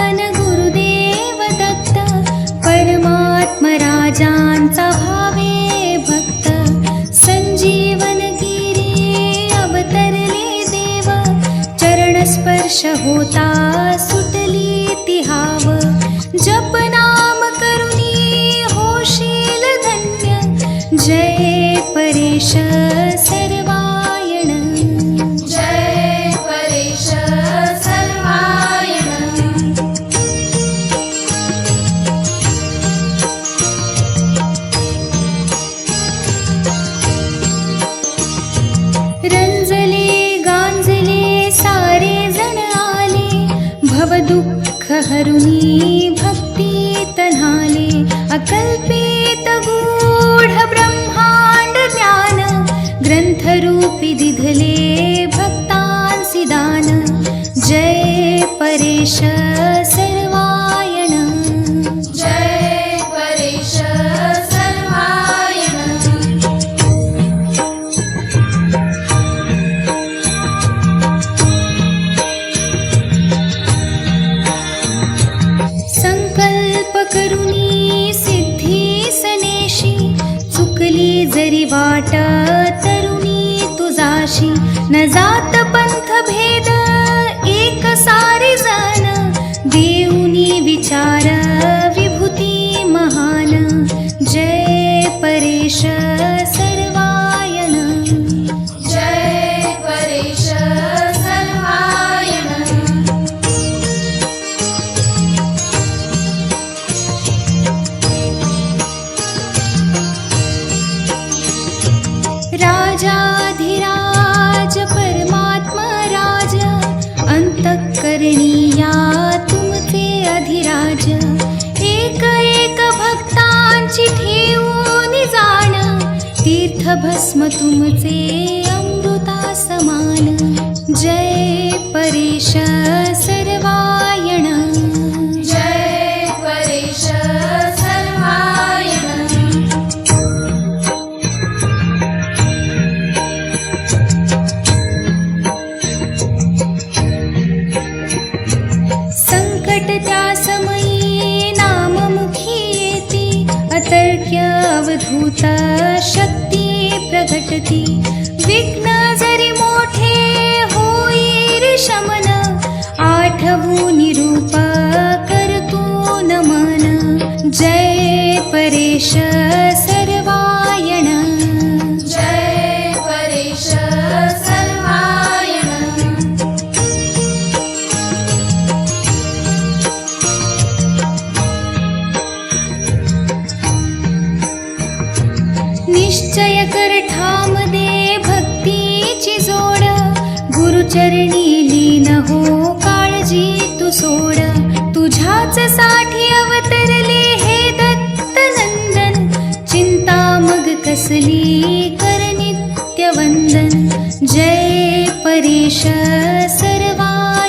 चिंतन गुरुदेव दत्त परमात्म भावे भक्त संजीवन गिरी अवतरले देव चरण स्पर्श होता सुटली तिहाव जप नाम करुणी होशील धन्य जय परेश हरुनी भक्ती तन्हाले अकल्पित गूढ ब्रह्मांड ज्ञान ग्रंथरूपी दिधले भक्तांसी दान जय परेश वाट तरुणी तुझाशी. न जात पंथ भेद राजाधिराज परमात्मा राज अंतःकरणीया तुमचे अधिराज. एक एक भक्तांची ठेवून जाण तीर्थभस्म तुमचे अमृता समान. जय परेश येती शक्ती प्रगटती विघ्न जरी मोठे होईल शमन आठवू निरूपा करतो नमन जय परेश निश्चय कर ठाम दे भक्तीची जोड. गुरुचरणी लीन हो काळजी तू सोड. तुझ्याच साठी अवतरले हे दत्त नंदन चिंता मग कसली कर नित्य वंदन. जय परेश सर्वा